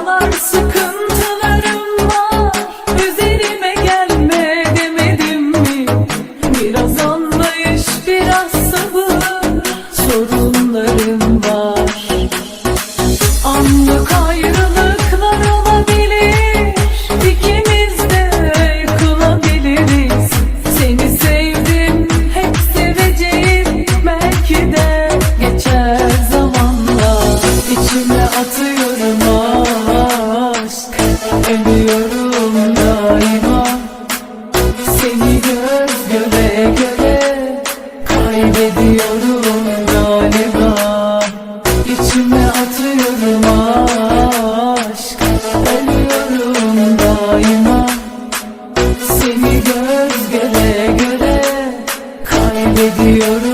Kalan var. Üzerime gelme demedim mi? Biraz anlayış biraz sabır Sorunlarım var. Anlık ayrılıklar olabilir İkimiz yıkılabiliriz Seni sevdim hep seveceğim. Belki de geçer zamanla İçime atıyorum ah. Seviyorum daima. Seni göz göre göre Kaybediyorum galiba. İçime atıyorum aşk. Ölüyorum daima. Seni göz göre göre Kaybediyorum.